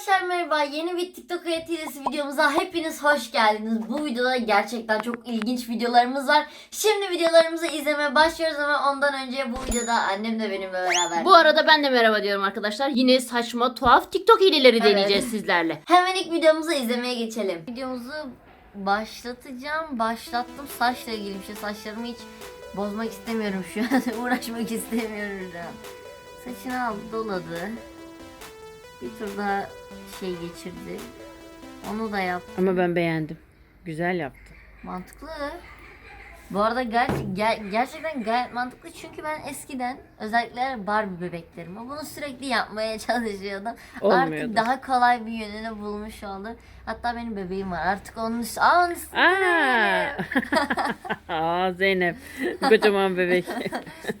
Arkadaşlar merhaba. Yeni bir TikTok hayat hilesi videomuza hepiniz hoş geldiniz. Bu videoda gerçekten çok ilginç videolarımız var. Şimdi videolarımızı izlemeye başlıyoruz ama ondan önce bu videoda annem de benimle beraber. Bu arada ben de merhaba diyorum arkadaşlar. Yine saçma tuhaf TikTok hileleri Evet. deneyeceğiz sizlerle. Hemen ilk videomuzu izlemeye geçelim. Videomuzu başlatacağım. Başlattım. Saçla ilgili bir şey. Saçlarımı hiç bozmak istemiyorum şu an. Uğraşmak istemiyorum şu an. Saçını aldı doladı. Bir tur daha şey geçirdi. Onu da yaptı. Ama ben beğendim. Güzel yaptı. Mantıklı. Bu arada ger- ger- gerçekten gayet mantıklı çünkü ben eskiden özellikle Barbie bebeklerimi bunu sürekli yapmaya çalışıyordum. Olmuyordu. Artık daha kolay bir yönünü bulmuş oldum. Hatta benim bebeğim var. Artık onun üstü... Aa, onun üstünde Aa, Aa Zeynep. Kocaman bebek.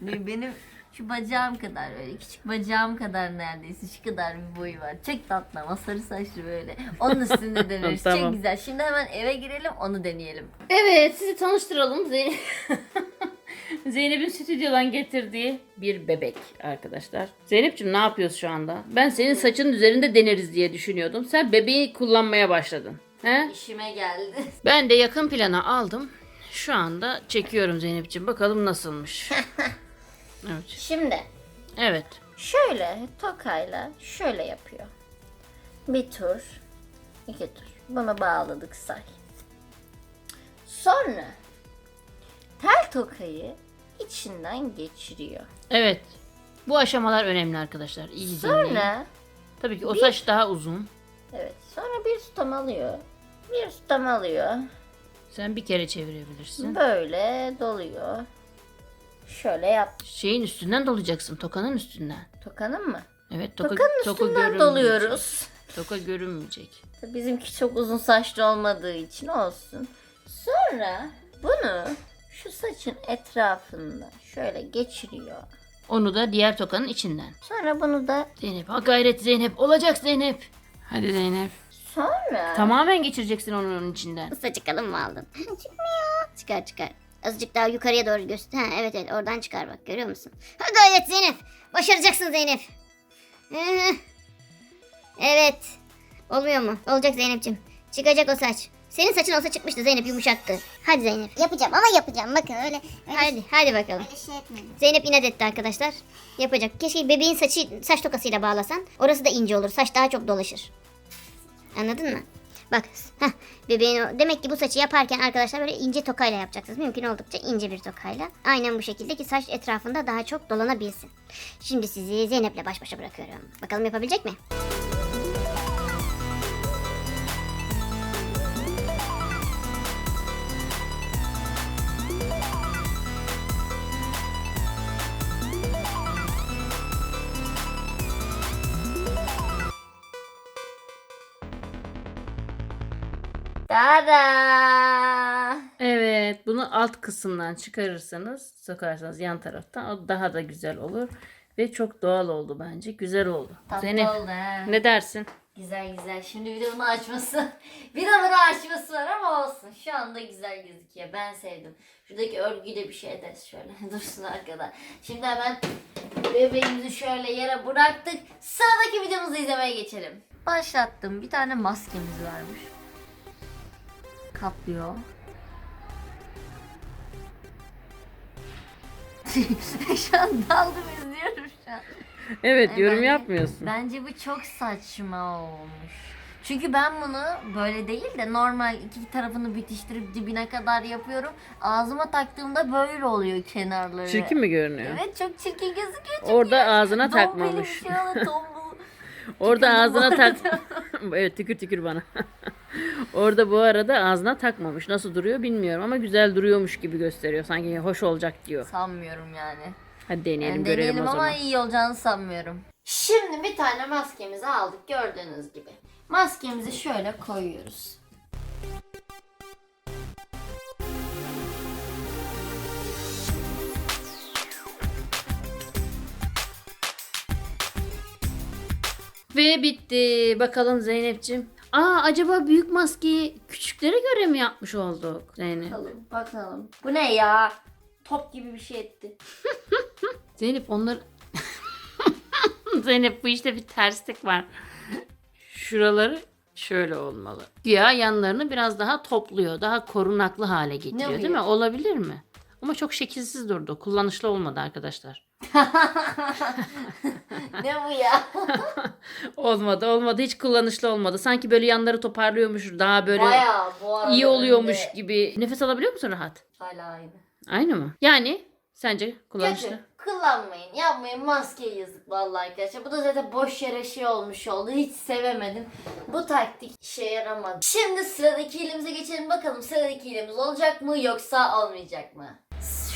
benim. Şu bacağım kadar böyle küçük bacağım kadar neredeyse şu kadar bir boyu var. Çok tatlı ama sarı saçlı böyle. Onun üstünde deneriz. Tamam. Çok güzel. Şimdi hemen eve girelim onu deneyelim. evet sizi tanıştıralım. Zeynep. Zeynep'in stüdyodan getirdiği bir bebek arkadaşlar. Zeynep'ciğim ne yapıyoruz şu anda? Ben senin saçının üzerinde deneriz diye düşünüyordum. Sen bebeği kullanmaya başladın. He? İşime geldi. Ben de yakın plana aldım. Şu anda çekiyorum Zeynep'ciğim. Bakalım nasılmış. Evet. Şimdi Evet. Şöyle tokayla şöyle yapıyor. Bir tur, iki tur. Bunu bağladık say. Sonra tel tokayı içinden geçiriyor. Evet. Bu aşamalar önemli arkadaşlar. İyi dinleyin. Sonra Tabii ki o saç daha uzun. evet sonra bir tutam alıyor. Bir tutam alıyor. Sen bir kere çevirebilirsin. Böyle doluyor. Şöyle yap. Şeyin üstünden dolayacaksın. Tokanın üstünden. Tokanın mı? Evet toka, Tokanın toka üstünden görünmeyecek. doluyoruz. Toka görünmeyecek. Bizimki çok uzun saçlı olmadığı için olsun. Sonra bunu şu saçın etrafında şöyle geçiriyor. Onu da diğer tokanın içinden. Sonra bunu da Zeynep ha gayret Zeynep. Olacak Zeynep. Hadi Zeynep. sonra Tamamen geçireceksin onun, onun içinden. Usta çıkalım mı aldın? Çıkmıyor. Çıkar çıkar. Azıcık daha yukarıya doğru göster. Ha, evet evet oradan çıkar bak görüyor musun? Ha gayret Zeynep. Başaracaksın Zeynep. Evet. Olmuyor mu? Olacak Zeynep'ciğim. Çıkacak o saç. Senin saçın olsa çıkmıştı Zeynep yumuşaktı. Hadi Zeynep. Yapacağım ama yapacağım. Bakın öyle, öyle Hadi hadi bakalım. öyle şey etmedim. Zeynep inat etti arkadaşlar. Yapacak. Keşke bebeğin saçı saç tokasıyla bağlasan. Orası da ince olur. Saç daha çok dolaşır. Anladın mı? Bak. Heh, bebeğin. Demek ki bu saçı yaparken arkadaşlar böyle ince tokayla yapacaksınız. Mümkün oldukça ince bir tokayla. Aynen bu şekilde ki saç etrafında daha çok dolanabilsin. Şimdi sizi Zeynep'le baş başa bırakıyorum. Bakalım yapabilecek mi? Tada! Evet bunu alt kısımdan çıkarırsanız sokarsanız yan taraftan o daha da güzel olur. Ve çok doğal oldu bence. Güzel oldu. Tatlı Zeynep oldu ha. ne dersin? Güzel güzel. Şimdi de bunu açması. de bunu açması var ama olsun. Şu anda güzel gözüküyor. Ben sevdim. Şuradaki örgüyü de bir şey ederiz şöyle. Dursun arkada. Şimdi hemen bebeğimizi şöyle yere bıraktık. Sıradaki videomuzu izlemeye geçelim. Başlattım. Bir tane maskemiz varmış. Kaplıyor. şu an daldım izliyorum şu an. Evet Ay, yorum bence- yapmıyorsun. Bence bu çok saçma olmuş. Çünkü ben bunu böyle değil de normal iki tarafını bitiştirip dibine kadar yapıyorum. Ağzıma taktığımda böyle oluyor kenarları. Çirkin mi görünüyor? Evet çok çirkin gözüküyor. Çok Orada ağzına takmamış. tombul. Orada ağzına tak. evet tükür tükür bana. Orada bu arada ağzına takmamış. Nasıl duruyor bilmiyorum ama güzel duruyormuş gibi gösteriyor. Sanki hoş olacak diyor. Sanmıyorum yani. Hadi deneyelim Yani görelim deneyelim o ama zaman. iyi olacağını sanmıyorum. Şimdi bir tane maskemizi aldık gördüğünüz gibi. Maskemizi şöyle koyuyoruz. Ve bitti. Bakalım Zeynep'ciğim. Aa acaba büyük maskeyi küçüklere göre mi yapmış olduk Zeynep? Bakalım bakalım. Bu ne ya? Top gibi bir şey etti. Zeynep onlar... Zeynep bu işte bir terslik var. Şuraları şöyle olmalı. Güya yanlarını biraz daha topluyor. Daha korunaklı hale getiriyor değil mi? Olabilir mi? Ama çok şekilsiz durdu. Kullanışlı olmadı arkadaşlar. ne bu ya? Olmadı olmadı. Hiç kullanışlı olmadı. Sanki böyle yanları toparlıyormuş. Daha böyle Bayağı bu arada iyi oluyormuş önde. gibi. Nefes alabiliyor musun rahat? Hala aynı. Aynı mı? Yani sence kullanışlı? Kötü. Kullanmayın. Yapmayın. Maskeye yazık vallahi arkadaşlar. Bu da zaten boş yere şey olmuş oldu. Hiç sevemedim. Bu taktik işe yaramadı. Şimdi sıradaki ilimize geçelim bakalım. Sıradaki ilimiz olacak mı yoksa olmayacak mı?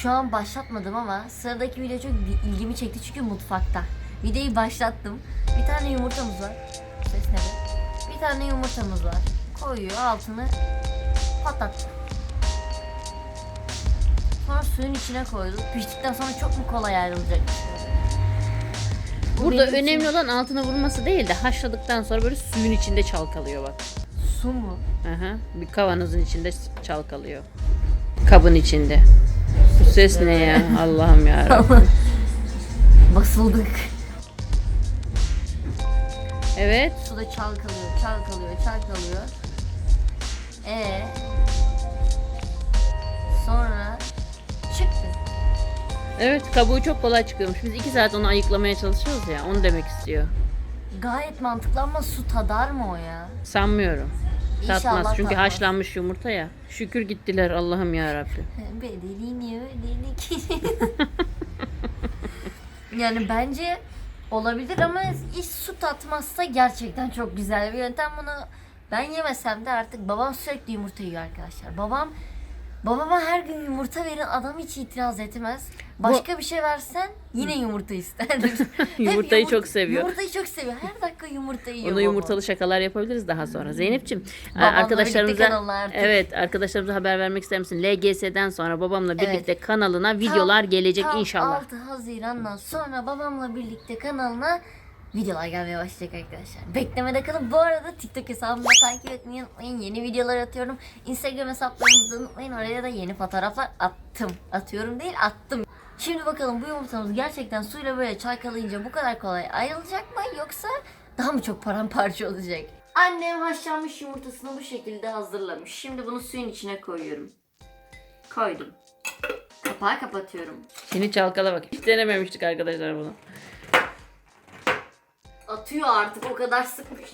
Şu an başlatmadım ama sıradaki video çok ilgimi çekti çünkü mutfakta. Videoyu başlattım. Bir tane yumurtamız var. Ses ne? Bir tane yumurtamız var. Koyuyor altını patlattı. Sonra suyun içine koyduk. Piştikten sonra çok mu kolay ayrılacak? Bu Burada benim için- önemli olan altına vurması değil de haşladıktan sonra böyle suyun içinde çalkalıyor bak. Su mu? Aha, bir kavanozun içinde çalkalıyor. Kabın içinde. Bu ses ne ya? Allah'ım ya. Basıldık. Evet. Su da çalkalıyor, çalkalıyor, çalkalıyor. Ee. Sonra çıktı. Evet kabuğu çok kolay çıkıyormuş. Biz iki saat onu ayıklamaya çalışıyoruz ya. Onu demek istiyor. Gayet mantıklı ama su tadar mı o ya? Sanmıyorum. İnşallah Tatmaz. Çünkü tatmaz. haşlanmış yumurta ya. Şükür gittiler Allah'ım ya Rabbi. Bedelini ödedik. yani bence olabilir ama hiç su tatmazsa gerçekten çok güzel bir yöntem. Bunu ben yemesem de artık babam sürekli yumurta yiyor arkadaşlar. Babam babama her gün yumurta verin adam hiç itiraz etmez. Başka bir şey versen yine yumurta ister. Hep Yumurtayı yumurt- çok seviyor. Yumurtayı çok seviyor. Her dakika yumurta yiyor. Ona babam. yumurtalı şakalar yapabiliriz daha sonra. Babamla birlikte arkadaşlarımıza kanalına artık. evet arkadaşlarımıza haber vermek ister misin? LGS'den sonra babamla birlikte kanalına videolar gelecek Tam inşallah. 6 Haziran'dan sonra babamla birlikte kanalına videolar gelmeye başlayacak arkadaşlar. Beklemede kalın. Bu arada TikTok hesabımı da takip etmeyi unutmayın. Yeni videolar atıyorum. Instagram hesaplarımızı unutmayın. Oraya da yeni fotoğraflar attım. Atıyorum değil attım. Şimdi bakalım bu yumurtamız gerçekten suyla böyle çalkalayınca bu kadar kolay ayrılacak mı yoksa daha mı çok paramparça olacak? Annem haşlanmış yumurtasını bu şekilde hazırlamış. Şimdi bunu suyun içine koyuyorum. Koydum. Kapağı kapatıyorum. Şimdi çalkala bak. Hiç denememiştik arkadaşlar bunu. Atıyor artık o kadar sıkmış.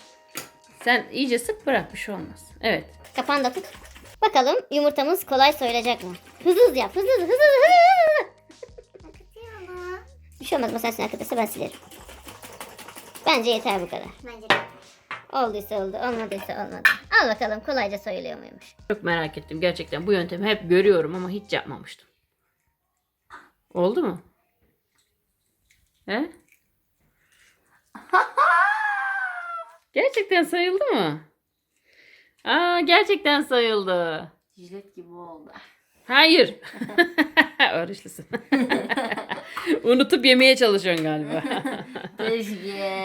Sen iyice sık bırak bir şey olmaz. Evet. Kapağını da tut. Bakalım yumurtamız kolay soyulacak mı? Hızlı hızlı yap. Hızlı hızlı hızlı hızlı. hızlı. Bir şey olmaz masanın arkadaşsa ben silerim. Bence yeter bu kadar. Bence de. Olduysa oldu, olmadıysa olmadı. Al bakalım kolayca soyuluyor muymuş? Çok merak ettim gerçekten. Bu yöntemi hep görüyorum ama hiç yapmamıştım. Oldu mu? He? gerçekten sayıldı mı? Aa gerçekten sayıldı. Jilet gibi oldu. Hayır. Oruçlusun. Unutup yemeye çalışıyorsun galiba.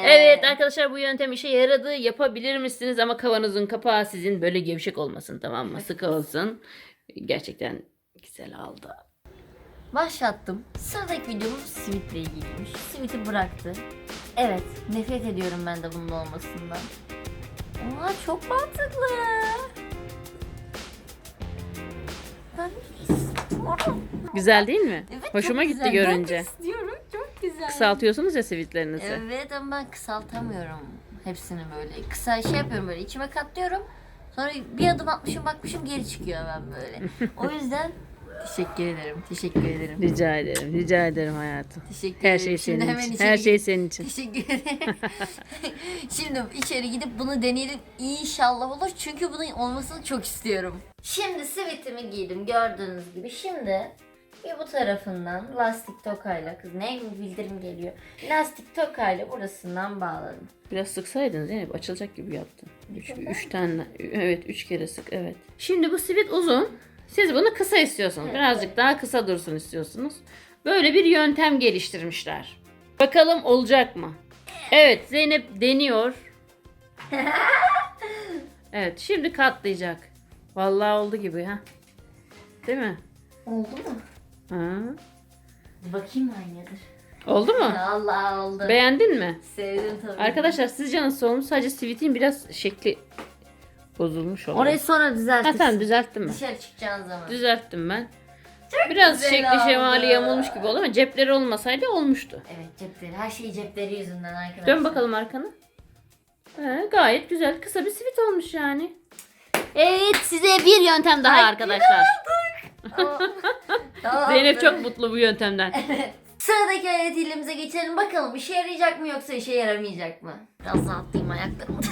Evet arkadaşlar bu yöntem işe yaradı. Yapabilir misiniz? Ama kavanozun kapağı sizin böyle gevşek olmasın tamam mı? Sıkı olsun. Gerçekten güzel oldu. Başlattım. Sıradaki videomuz Sweet'le ilgiliymiş. Sweet'i bıraktı. Evet, nefret ediyorum ben de bunun olmasından. Oha çok mantıklı. Ben istiyorum. Güzel değil mi? Evet, Hoşuma çok gitti güzel. Ben de görünce. istiyorum. Çok güzel. Kısaltıyorsunuz ya sivitlerinizi. Evet ama ben kısaltamıyorum hepsini böyle. Kısa şey yapıyorum böyle içime katlıyorum. Sonra bir adım atmışım bakmışım geri çıkıyor hemen böyle. O yüzden teşekkür ederim. Teşekkür ederim. Rica ederim. Rica ederim hayatım. Teşekkür Her ederim. şey Şimdi senin hemen için. içeri Her şey gidip- senin için. Teşekkür ederim. Şimdi içeri gidip bunu deneyelim. İnşallah olur. Çünkü bunun olmasını çok istiyorum. Şimdi sivitimi giydim gördüğünüz gibi. Şimdi bir bu tarafından lastik tokayla kız ne bildirim geliyor. Lastik tokayla burasından bağladım. Biraz sıksaydın Zeynep açılacak gibi yaptın. Üç, üç tane. Evet üç kere sık evet. Şimdi bu sivit uzun. Siz bunu kısa istiyorsunuz. Birazcık daha kısa dursun istiyorsunuz. Böyle bir yöntem geliştirmişler. Bakalım olacak mı? Evet Zeynep deniyor. Evet şimdi katlayacak. Vallahi oldu gibi ha. Değil mi? Oldu mu? Ha. Bakayım aynıdır. Oldu mu? Allah oldu. Beğendin mi? Sevdim tabii. Arkadaşlar sizce nasıl olmuş? Sadece sivitin biraz şekli bozulmuş oldu. Orayı sonra Ha düzeltirsin. tamam düzelttim ben. Dışarı çıkacağın zaman. Düzelttim ben. Biraz güzel şekli oldu. şemali yamulmuş gibi oldu ama cepleri olmasaydı olmuştu. Evet cepleri. Her şey cepleri yüzünden arkadaşlar. Dön bakalım arkana. He, gayet güzel. Kısa bir sivit olmuş yani. Evet size bir yöntem daha Ay, arkadaşlar. Zeynep çok mutlu bu yöntemden. Sıradaki alet ilimize geçelim bakalım işe yarayacak mı yoksa işe yaramayacak mı? Biraz rahatlayayım ayaklarımı da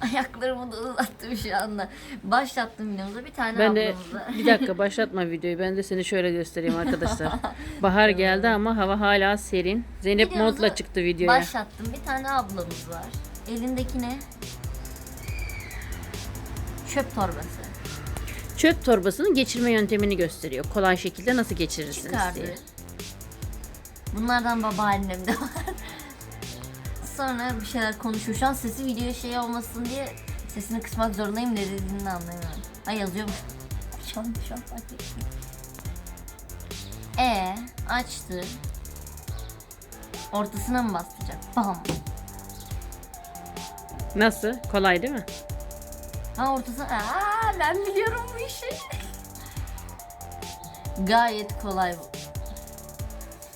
ayaklarımı da uzattım şu anda. Başlattım videomuza bir tane Ben de ablamızla. bir dakika başlatma videoyu. Ben de seni şöyle göstereyim arkadaşlar. Bahar geldi ama hava hala serin. Zeynep Videomuzu montla çıktı videoya. Başlattım bir tane ablamız var. Elindeki ne? Çöp torbası. Çöp torbasının geçirme yöntemini gösteriyor. Kolay şekilde nasıl geçirirsiniz Çıkardı. diye. Bunlardan babaannemde var. Sonra bir şeyler konuşuyor. Şu an sesi videoya şey olmasın diye sesini kısmak zorundayım. Ne dediğini de anlayamıyorum. Ha yazıyormuş. Şu an, şu an fark ettim. E açtı. Ortasına mı bastıracak? Bam. Nasıl? Kolay değil mi? Ha ortasına. Aa ben biliyorum bu işi. Gayet kolay bu.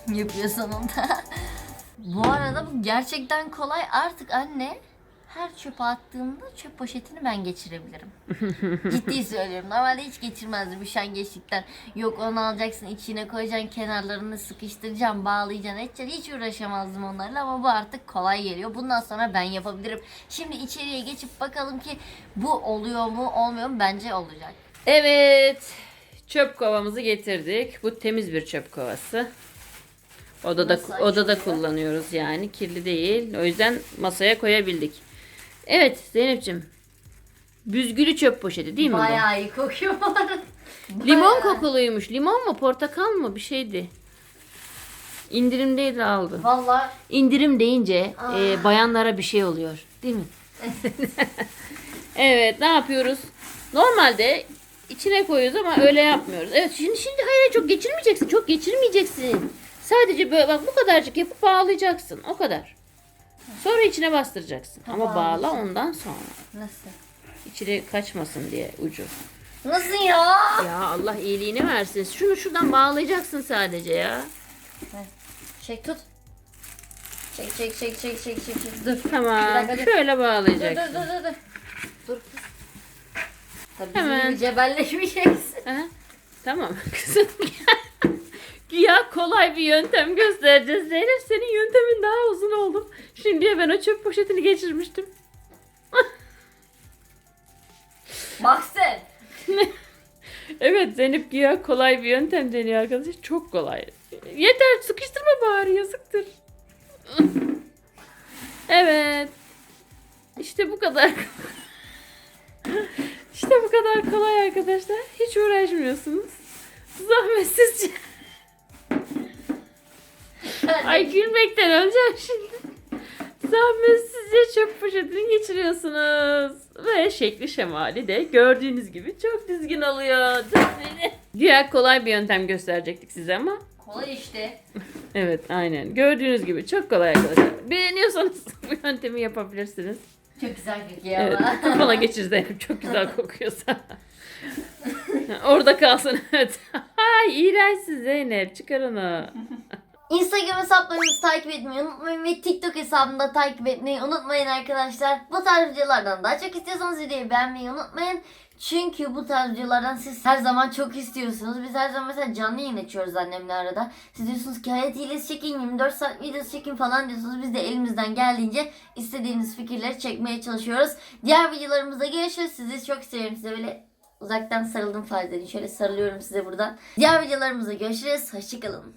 Yapıyor sonunda. bu arada bu gerçekten kolay. Artık anne her çöpe attığımda çöp poşetini ben geçirebilirim. Ciddi söylüyorum. Normalde hiç geçirmezdim üşengeçlikten. Yok onu alacaksın içine koyacaksın kenarlarını sıkıştıracaksın bağlayacaksın edeceksin. Hiç uğraşamazdım onlarla ama bu artık kolay geliyor. Bundan sonra ben yapabilirim. Şimdi içeriye geçip bakalım ki bu oluyor mu olmuyor mu bence olacak. Evet. Çöp kovamızı getirdik. Bu temiz bir çöp kovası. Odada Nasıl odada kullanıyoruz yani. Kirli değil. O yüzden masaya koyabildik. Evet Zeynep'ciğim. Büzgülü çöp poşeti değil mi bu? Bayağı iyi kokuyor. Limon kokuluymuş. Limon mu portakal mı bir şeydi. İndirimdeydi aldı. Vallahi İndirim deyince Ah. e, bayanlara bir şey oluyor. Değil mi? evet ne yapıyoruz? Normalde içine koyuyoruz ama öyle yapmıyoruz. Evet şimdi şimdi hayır çok geçirmeyeceksin. Çok geçirmeyeceksin. Sadece böyle bak bu kadarcık yapıp bağlayacaksın. O kadar. Sonra içine bastıracaksın. Ama bağla ondan sonra. nasıl? İçine kaçmasın diye ucu. Nasıl ya? Ya Allah iyiliğini versin. Şunu şuradan bağlayacaksın sadece ya. Çek tut. Çek çek çek çek çek çek çek. Dur. Bir Tamam. dakika, dur. Şöyle Dur dur bağlayacaksın. dur dur dur. Dur kız. Tabii Hemen. cebelleşmeyeceksin. Ha? Tamam kızım. Güya kolay bir yöntem göstereceğiz. Zeynep senin yöntemin daha uzun oldu. Şimdiye ben o çöp poşetini geçirmiştim. Bak sen. Evet Zeynep güya kolay bir yöntem deniyor arkadaşlar. Çok kolay. Yeter sıkıştırma bari yazıktır. evet. İşte bu kadar. işte bu kadar kolay arkadaşlar. Hiç uğraşmıyorsunuz. Zahmetsizce. Ay gülmekten öleceğim şimdi. Zahmetsizce çöp poşetini geçiriyorsunuz. Ve şekli şemali de gördüğünüz gibi çok düzgün oluyor. Güya kolay bir yöntem gösterecektik size ama. Kolay işte. Evet aynen. Gördüğünüz gibi çok kolay arkadaşlar. Beğeniyorsanız bu yöntemi yapabilirsiniz. Çok güzel kokuyor Evet. ama. Kafana geçir Zeynep. Çok güzel kokuyorsa. Orada kalsın. Evet. Ay iğrençsin Zeynep. Çıkar onu. Instagram hesaplarımızı takip etmeyi unutmayın ve TikTok hesabını da takip etmeyi unutmayın arkadaşlar. Bu tarz videolardan daha çok istiyorsanız videoyu beğenmeyi unutmayın. Çünkü bu tarz videolardan siz her zaman çok istiyorsunuz. Biz her zaman mesela canlı yayın açıyoruz annemle arada. Siz diyorsunuz ki hayat hilesi çekin 24 saat videosu çekin falan diyorsunuz. Biz de elimizden geldiğince istediğiniz fikirleri çekmeye çalışıyoruz. Diğer videolarımızda görüşürüz. Sizi çok seviyorum. Size böyle uzaktan sarıldım farz. Şöyle sarılıyorum size buradan. Diğer videolarımızda görüşürüz. Hoşçakalın.